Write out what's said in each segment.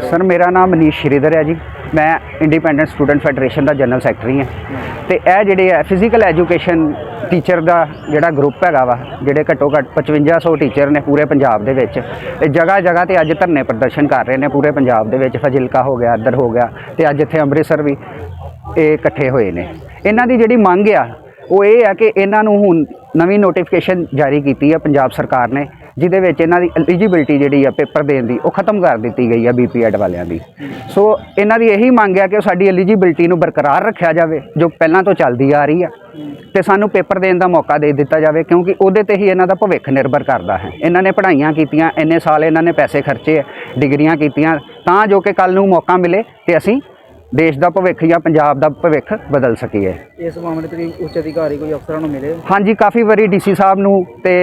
Sir ਮੇਰਾ ਨਾਮ ਮਨੀਸ਼ ਸ਼੍ਰੀਧਰ ਹੈ ਜੀ। ਮੈਂ ਇੰਡੀਪੈਂਡੈਂਟ ਸਟੂਡੈਂਟ ਫੈਡਰੇਸ਼ਨ ਦਾ ਜਨਰਲ ਸੈਕਟਰੀ ਹਾਂ। ਤੇ ਇਹ ਜਿਹੜੇ ਹੈ ਫਿਜ਼ੀਕਲ ਐਜੂਕੇਸ਼ਨ ਟੀਚਰ ਦਾ ਜਿਹੜਾ ਗਰੁੱਪ ਹੈਗਾ ਵਾ, ਜਿਹੜੇ ਘੱਟੋ ਘੱਟ 5500 ਟੀਚਰ ਨੇ ਪੂਰੇ ਪੰਜਾਬ ਦੇ ਵਿੱਚ, ਇਹ ਜਗ੍ਹਾ ਜਗ੍ਹਾ ਤੇ ਅੱਜ ਧਰਨੇ ਪ੍ਰਦਰਸ਼ਨ ਕਰ ਰਹੇ ਨੇ ਪੂਰੇ ਪੰਜਾਬ ਦੇ ਵਿੱਚ। ਫਜ਼ਿਲਕਾ ਹੋ ਗਿਆ, ਇੱਧਰ ਹੋ ਗਿਆ, ਤੇ ਅੱਜ ਇੱਥੇ ਅੰਮ੍ਰਿਤਸਰ ਵੀ ਇਹ ਇਕੱਠੇ ਹੋਏ ਨੇ। ਇਹਨਾਂ ਦੀ ਜਿਹੜੀ ਮੰਗ ਆ, ਉਹ ਇਹ ਆ ਕਿ ਇਹਨਾਂ ਨੂੰ ਹੁਣ ਨਵੀਂ ਨੋਟੀਫਿਕੇਸ਼ਨ ਜਾਰੀ ਕੀਤੀ ਹੈ ਪੰਜਾਬ ਸਰਕਾਰ ਨੇ। ਜਿਹਦੇ ਵਿੱਚ ਇਹਨਾਂ ਦੀ ਐਲੀਜੀਬਿਲਟੀ ਜਿਹੜੀ ਆ ਪੇਪਰ ਦੇਣ ਦੀ ਉਹ ਖਤਮ ਕਰ ਦਿੱਤੀ ਗਈ ਆ ਬੀਪੀਐਡ ਵਾਲਿਆਂ ਦੀ। ਸੋ ਇਹਨਾਂ ਦੀ ਇਹੀ ਮੰਗ ਹੈ ਕਿ ਸਾਡੀ ਐਲੀਜੀਬਿਲਟੀ ਨੂੰ ਬਰਕਰਾਰ ਰੱਖਿਆ ਜਾਵੇ ਜੋ ਪਹਿਲਾਂ ਤੋਂ ਚੱਲਦੀ ਆ ਰਹੀ ਆ। ਤੇ ਸਾਨੂੰ ਪੇਪਰ ਦੇਣ ਦਾ ਮੌਕਾ ਦੇ ਦਿੱਤਾ ਜਾਵੇ ਕਿਉਂਕਿ ਉਹਦੇ ਤੇ ਹੀ ਇਹਨਾਂ ਦਾ ਭਵਿੱਖ ਨਿਰਭਰ ਕਰਦਾ ਹੈ। ਇਹਨਾਂ ਨੇ ਪੜ੍ਹਾਈਆਂ ਕੀਤੀਆਂ ਇੰਨੇ ਸਾਲ ਇਹਨਾਂ ਨੇ ਪੈਸੇ ਖਰਚੇ ਡਿਗਰੀਆਂ ਕੀਤੀਆਂ ਤਾਂ ਜੋ ਕਿ ਕੱਲ ਨੂੰ ਮੌਕਾ ਮਿਲੇ ਤੇ ਅਸੀਂ ਦੇਸ਼ ਦਾ ਭਵਿੱਖ ਜਾਂ ਪੰਜਾਬ ਦਾ ਭਵਿੱਖ ਬਦਲ ਸਕੀਏ। ਇਸ ਮਾਮਲੇ ਤੇ ਉੱਚ ਅਧਿਕਾਰੀ ਕੋਈ ਅਫਸਰਾਂ ਨੂੰ ਮਿਲੇ? ਹਾਂਜੀ ਕਾਫੀ ਵਾਰੀ ਡੀਸੀ ਸਾਹਿਬ ਨੂੰ ਤੇ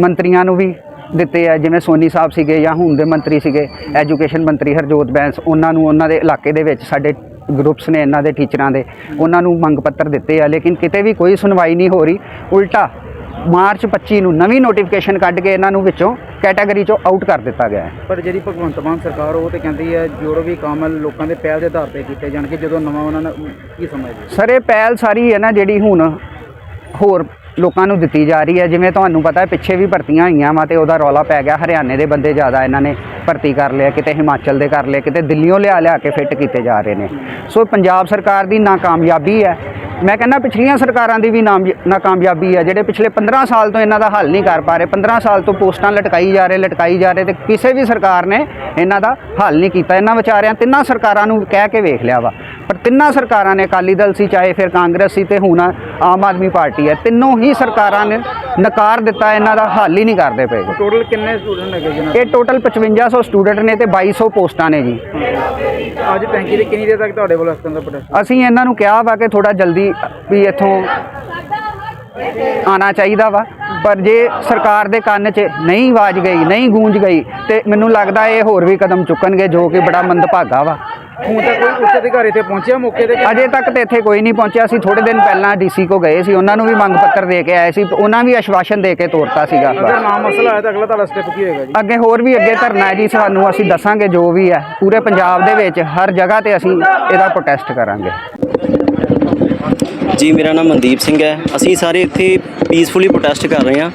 ਮੰਤਰੀਆਂ ਨੂੰ ਵੀ ਦਿੱਤੇ ਆ ਜਿਵੇਂ ਸੋਨੀ ਸਾਹਿਬ ਸੀਗੇ ਜਾਂ ਹੁਣ ਦੇ ਮੰਤਰੀ ਸੀਗੇ ਐਜੂਕੇਸ਼ਨ ਮੰਤਰੀ ਹਰਜੋਤ ਬੈਂਸ ਉਹਨਾਂ ਨੂੰ ਉਹਨਾਂ ਦੇ ਇਲਾਕੇ ਦੇ ਵਿੱਚ ਸਾਡੇ ਗਰੁੱਪਸ ਨੇ ਇਹਨਾਂ ਦੇ ਟੀਚਰਾਂ ਦੇ ਉਹਨਾਂ ਨੂੰ ਮੰਗ ਪੱਤਰ ਦਿੱਤੇ ਆ ਲੇਕਿਨ ਕਿਤੇ ਵੀ ਕੋਈ ਸੁਣਵਾਈ ਨਹੀਂ ਹੋ ਰਹੀ। ਉਲਟਾ ਮਾਰਚ 25 ਨੂੰ ਨਵੀਂ ਨੋਟੀਫਿਕੇਸ਼ਨ ਕੱਢ ਕੇ ਇਹਨਾਂ ਨੂੰ ਵਿੱਚੋਂ ਕੈਟਾਗਰੀ ਚੋਂ ਆਊਟ ਕਰ ਦਿੱਤਾ ਗਿਆ ਹੈ। ਪਰ ਜਿਹੜੀ ਭਗਵੰਤ ਮਾਨ ਸਰਕਾਰ ਉਹ ਤੇ ਕਹਿੰਦੀ ਹੈ ਜੋ ਵੀ ਕੰਮ ਹੈ ਲੋਕਾਂ ਦੇ ਪਹਿਲ ਦੇ ਆਧਾਰ ਤੇ ਕੀਤੇ ਜਾਣ ਕਿ ਜਦੋਂ ਨਵਾਂ ਉਹਨਾਂ ਨੇ ਕੀ ਸਮਝਦੇ ਸਰ ਇਹ ਪਹਿਲ ਸਾਰੀ ਹੈ ਨਾ ਜਿਹੜੀ ਹੁਣ ਹੋਰ ਲੋਕਾਂ ਨੂੰ ਦਿੱਤੀ ਜਾ ਰਹੀ ਹੈ। ਜਿਵੇਂ ਤੁਹਾਨੂੰ ਪਤਾ ਹੈ, ਪਿੱਛੇ ਵੀ ਭਰਤੀਆਂ ਹੋਈਆਂ ਵਾ ਤੇ ਉਹਦਾ ਰੌਲਾ ਪੈ ਗਿਆ। ਹਰਿਆਣੇ ਦੇ ਬੰਦੇ ਜ਼ਿਆਦਾ ਇਹਨਾਂ ਨੇ ਭਰਤੀ ਕਰ ਲਿਆ ਕਿਤੇ ਹਿਮਾਚਲ ਦੇ ਕਰ ਲਿਆ ਕਿਤੇ ਦਿੱਲੀੋਂ ਲਿਆ ਲਿਆ ਕੇ ਫਿੱਟ ਕੀਤੇ ਜਾ ਰਹੇ ਨੇ। ਸੋ ਪੰਜਾਬ ਸਰਕਾਰ ਦੀ ਨਾਕਾਮਯਾਬੀ ਹੈ। ਮੈਂ ਕਹਿੰਦਾ ਪਿਛਲੀਆਂ ਸਰਕਾਰਾਂ ਦੀ ਵੀ ਨਾਮ ਨਾਕਾਮਯਾਬੀ ਹੈ ਜਿਹੜੇ ਪਿਛਲੇ 15 ਸਾਲ ਤੋਂ ਇਹਨਾਂ ਦਾ ਹੱਲ ਨਹੀਂ ਕਰ ਪਾ ਰਹੇ 15 ਸਾਲ ਤੋਂ ਪੋਸਟਾਂ ਲਟਕਾਈ ਜਾ ਰਹੇ, ਲਟਕਾਈ ਜਾ ਰਹੇ ਤੇ ਕਿਸੇ ਵੀ ਸਰਕਾਰ ਨੇ ਇਹਨਾਂ ਦਾ ਹੱਲ ਨਹੀਂ ਕੀਤਾ। ਇਹਨਾਂ ਵਿਚਾਰਿਆਂ ਤਿੰਨਾਂ ਸਰਕਾਰਾਂ ਨੂੰ ਕਹਿ ਕੇ ਵੇਖ ਲਿਆ ਵਾ, ਪਰ ਤਿੰਨਾਂ ਸਰਕਾਰਾਂ ਨੇ ਅਕਾਲੀ ਦਲ ਸੀ, ਚਾਹੇ ਫਿਰ ਕਾਂਗਰਸ ਸੀ ਤੇ ਹੁਣ ਆਮ ਆਦਮੀ ਪਾਰਟੀ ਹੈ, ਤਿੰਨੋਂ ਹੀ ਸਰਕਾਰਾਂ ਨੇ ਨਕਾਰ ਦਿੱਤਾ ਇਹਨਾਂ ਦਾ ਹੱਲ ਹੀ ਨਹੀਂ ਕਰਦੇ ਪਏ। ਟੋਟਲ ਕਿੰਨੇ ਸਟੂਡੈਂਟ ਹੈਗੇ ਇਹ ਟੋਟਲ 5500 ਸਟੂਡੈਂਟ ਨੇ ਤੇ 2200 ਪੋਸਟਾਂ ਨੇ ਜੀ। ਅੱਜ ਟੈਂਕੀ ਦੇ ਕਿੰਨੀ ਦੇਰ ਤੱਕ ਤੁਹਾਡੇ ਕੋਲ ਤਰ੍ਹਾਂ ਦਾ ਅਸੀਂ ਇਹਨਾਂ ਨੂੰ ਕਿਹਾ ਵਾ ਕਿ ਥੋੜਾ ਜਲਦੀ ਵੀ ਇੱਥੋਂ ਆਣਾ ਚਾਹੀਦਾ ਵਾ। ਪਰ ਜੇ ਸਰਕਾਰ ਦੇ ਕੰਨ 'ਚ ਨਹੀਂ ਆਵਾਜ਼ ਗਈ ਨਹੀਂ ਗੂੰਜ ਗਈ ਤੇ ਮੈਨੂੰ ਲੱਗਦਾ ਇਹ ਹੋਰ ਵੀ ਕਦਮ ਚੁੱਕਣਗੇ ਜੋ ਕਿ ਬੜਾ ਮੰਦਭਾਗਾ ਵਾ। ਹੁਣ ਤੱਕ ਕੋਈ ਉੱਚ ਅਧਿਕਾਰੀ ਤੇ ਪਹੁੰਚਿਆ ਮੌਕੇ ਤੇ ਅਜੇ ਤੱਕ ਤੇ ਇੱਥੇ ਕੋਈ ਨਹੀਂ ਪਹੁੰਚਿਆ। ਸੀ ਥੋੜੇ ਦਿਨ ਪਹਿਲਾਂ ਡੀਸੀ ਕੋ ਗਏ ਸੀ ਉਹਨਾਂ ਨੂੰ ਵੀ ਮੰਗ ਪੱਤਰ ਦੇ ਕੇ ਆਏ ਸੀ। ਉਹਨਾਂ ਵੀ ਆਸ਼ਵਾਸਨ ਦੇ ਕੇ ਤੋਰਤਾ ਸੀਗਾ। ਅਗਰ ਨਾ ਮਸਲਾ ਆਇਆ ਤਾਂ ਅਗਲਾ ਤੁਹਾਡਾ ਸਟੈਪ ਕੀ ਹੋਏਗਾ ਜੀ? ਅੱਗੇ ਹੋਰ ਵੀ ਅੱਗੇ ਧਰਨਾ ਹੈ ਜੀ ਸਾਨੂੰ ਅਸੀਂ ਦੱਸਾਂਗੇ ਜੋ ਵੀ ਹੈ। ਪੂਰੇ ਪੰਜਾਬ ਦੇ ਵਿੱਚ ਹਰ ਜਗ੍ਹਾ ਤੇ ਅਸੀਂ ਇਹਦਾ ਪ੍ਰੋਟੈਸਟ ਕਰਾਂਗੇ। ਜੀ ਮੇਰਾ ਨਾਮ ਮਨਦੀਪ ਸਿੰਘ ਹੈ। ਅਸੀਂ ਸਾਰੇ ਇੱਥੇ ਪੀਸਫੁਲੀ ਪ੍ਰੋਟੈਸਟ ਕਰ ਰਹੇ ਹਾਂ।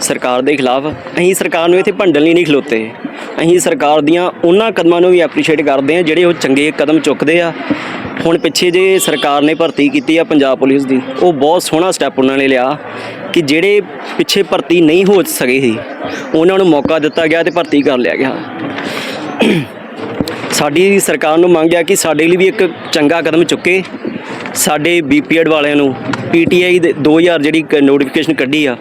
ਸਰਕਾਰ ਦੇ ਖਿਲਾਫ, ਅਸੀਂ ਸਰਕਾਰ ਨੂੰ ਇੱਥੇ ਭੰਡਣ ਲਈ ਨਹੀਂ ਖਲੋਤੇ। ਅਸੀਂ ਸਰਕਾਰ ਦੀਆਂ ਉਹਨਾਂ ਕਦਮਾਂ ਨੂੰ ਵੀ ਐਪਰੀਸ਼ੀਏਟ ਕਰਦੇ ਹਾਂ, ਜਿਹੜੇ ਉਹ ਚੰਗੇ ਕਦਮ ਚੁੱਕਦੇ ਆ। ਹੁਣ ਪਿੱਛੇ ਜੇ ਸਰਕਾਰ ਨੇ ਭਰਤੀ ਕੀਤੀ ਆ ਪੰਜਾਬ ਪੁਲਿਸ ਦੀ, ਉਹ ਬਹੁਤ ਸੋਹਣਾ ਸਟੈਪ ਉਹਨਾਂ ਨੇ ਲਿਆ ਕਿ ਜਿਹੜੇ ਪਿੱਛੇ ਭਰਤੀ ਨਹੀਂ ਹੋ ਸਕੇ ਸੀ, ਉਹਨਾਂ ਨੂੰ ਮੌਕਾ ਦਿੱਤਾ ਗਿਆ ਤੇ ਭਰਤੀ ਕਰ ਲਿਆ ਗਿਆ। ਸਾਡੀ ਸਰਕਾਰ ਨੂੰ ਮੰਗ ਹੈ ਕਿ ਸਾਡੇ ਲਈ ਵੀ ਇੱਕ ਚੰਗਾ ਕਦਮ ਚੁੱਕੇ। ਸਾਡੇ ਬੀਪੀਐਡ ਵਾਲਿਆਂ ਨੂੰ ਪੀਟੀਆਈ ਦੇ 2000 ਜਿਹੜੀ ਨੋਟੀਫਿਕੇਸ਼ਨ ਕੱਢੀ ਆ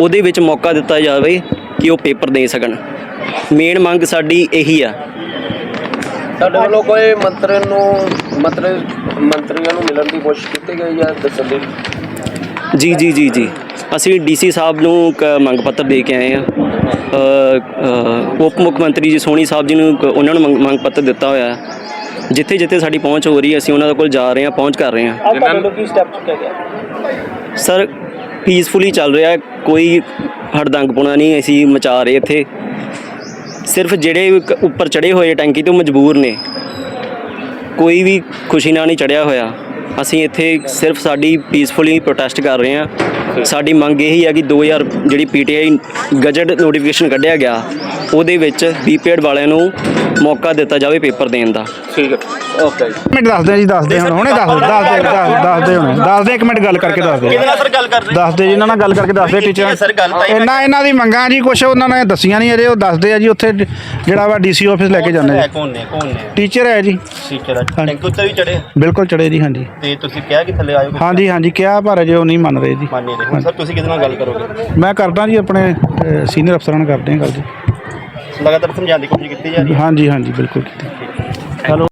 ਉਹਦੇ ਵਿੱਚ ਮੌਕਾ ਦਿੱਤਾ ਜਾਵੇ ਕਿ ਉਹ ਪੇਪਰ ਦੇ ਸਕਣ। ਮੇਨ ਮੰਗ ਸਾਡੀ ਇਹੀ ਆ। ਸਾਡੇ ਵੱਲੋਂ ਕੋਈ ਮੰਤਰੀ ਨੂੰ ਮੰਤਰੀ ਮੰਤਰੀਆਂ ਨੂੰ ਮਿਲਣ ਦੀ ਕੋਸ਼ਿਸ਼ ਕੀਤੀ ਗਈ ਹੈ ਦੱਸਣ ਦੀ? ਜੀ ਜੀ ਜੀ ਜੀ। ਅਸੀਂ ਡੀਸੀ ਸਾਹਿਬ ਨੂੰ ਕ- ਮੰਗ ਪੱਤਰ ਦੇ ਕੇ ਆਏ ਆ ਉਪ ਮੁੱਖ ਮੰਤਰੀ ਜੀ ਸੋਨੀ ਸਾਹਿਬ ਜੀ ਨੂੰ ਉਹਨਾਂ ਨੂੰ ਮੰਗ- ਮੰਗ ਪੱਤਰ ਦਿੱਤਾ ਹੋਇਆ ਹੈ। ਜਿੱਥੇ ਜਿੱਥੇ ਸਾਡੀ ਪਹੁੰਚ ਹੋ ਰਹੀ ਹੈ ਅਸੀਂ ਉਹਨਾਂ ਦੇ ਕੋਲ ਜਾ ਰਹੇ ਹਾਂ ਪਹੁੰਚ ਕਰ ਰਹੇ ਹਾਂ। ਕੀ ਸਟੈਪ ਚੁੱਕਿਆ ਗਿਆ? ਸਰ ਪੀਸਫੁਲੀ ਚੱਲ ਰਿਹਾ ਕੋਈ ਹੜਦੰਗਪੁਣਾ ਨਹੀਂ, ਅਸੀਂ ਮਚਾ ਰਹੇ ਇੱਥੇ। ਸਿਰਫ ਜਿਹੜੇ ਉੱਪਰ ਚੜੇ ਹੋਏ ਟੈਂਕੀ ਤੋਂ ਮਜਬੂਰ ਨੇ। ਕੋਈ ਵੀ ਖੁਸ਼ੀ ਨਾਲ ਨਹੀਂ ਚੜਿਆ ਹੋਇਆ। ਅਸੀਂ ਇੱਥੇ ਸਿਰਫ ਸਾਡੀ ਪੀਸਫੁਲੀ ਪ੍ਰੋਟੈਸਟ ਕਰ ਰਹੇ ਹਾਂ। ਸਾਡੀ ਮੰਗ ਇਹੀ ਹੈ ਕਿ 2000 ਜਿਹੜੀ ਪੀਟੀਆਈ ਗਜਟ ਨੋਟੀਫਿਕੇਸ਼ਨ ਕੱਢਿਆ ਗਿਆ। ਉਹਦੇ ਵਿੱਚ ਬੀਪੀਐਡ ਵਾਲਿਆਂ ਨੂੰ ਮੌਕਾ ਦਿੱਤਾ ਜਾਵੇ ਪੇਪਰ ਦੇਣ ਦਾ। ਠੀਕ ਹੈ। ਓਕੇ ਮਿੰਟ ਦੱਸਦੇ ਆ ਜੀ ਦੱਸਦੇ ਹੁਣ ਹੁਣੇ ਦੱਸ ਦਿਓ, ਦੱਸ ਦੇ ਦੱਸਦੇ ਹੁਣੇ। ਦੱਸ ਦੇ ਇੱਕ ਮਿੰਟ ਗੱਲ ਕਰਕੇ ਦੱਸ ਦੇ ਕਿਹਦੇ ਨਾਲ ਸਰ ਗੱਲ ਕਰ ਰਹੇ ਦੱਸ ਦੇ ਜੀ ਇਹਨਾਂ ਨਾਲ ਗੱਲ ਕਰਕੇ ਦੱਸ ਦੇ ਟੀਚਰ ਸਰ ਗੱਲ ਤਾਂ ਇਹਨਾਂ ਇਹਨਾਂ ਦੀ ਮੰਗਾਂ ਜੀ ਕੁਛ ਉਹਨਾਂ ਨੇ ਦੱਸੀਆਂ ਨਹੀਂ ਅਜੇ ਉਹ ਦੱਸਦੇ ਆ ਜੀ ਉੱਥੇ ਜਿਹੜਾ ਵਾ ਡੀਸੀ ਆਫਿਸ ਲੈ ਕੇ ਜਾਂਦੇ ਜੀ ਕੌਣ ਨੇ ਕੌਣ ਨੇ? ਟੀਚਰ ਹੈ ਜੀ। ਟੀਚਰ ਟੈਂਕ ਉੱਤੇ ਵੀ ਚੜੇ ਬਿਲਕੁਲ ਚੜੇ ਜੀ ਹਾਂਜੀ। ਤੇ ਤੁਸੀਂ ਕਿਹਾ ਕਿ ਥੱਲੇ ਆਇਓ ਹਾਂਜੀ ਹਾਂਜੀ ਕਿਹਾ ਪਰ ਅਜੇ ਉਹ ਨਹੀਂ ਮੰਨ ਰਹੇ ਜੀ। ਮੰਨੇ ਨਹੀਂ ਹੁਣ ਸਰ ਤੁਸੀਂ ਕਿਹਦੇ ਨਾਲ ਗੱਲ ਕਰੋਗੇ? ਮੈਂ ਕਰਦਾ ਜੀ ਆਪਣੇ ਸੀਨੀਅਰ ਅਫਸਰਾਂ ਨਾਲ ਕਰਦੇ ਹਾਂ ਗੱਲ ਜੀ। ਲਗਾਤਾਰ ਸਮਝਾਉਣ ਦੀ ਕੋਸ਼ਿਸ਼ ਕੀਤੀ ਜਾ ਰਹੀ ਹੈ। ਹਾਂਜੀ ਹਾਂਜੀ ਬਿਲਕੁਲ ਕੀਤੀ।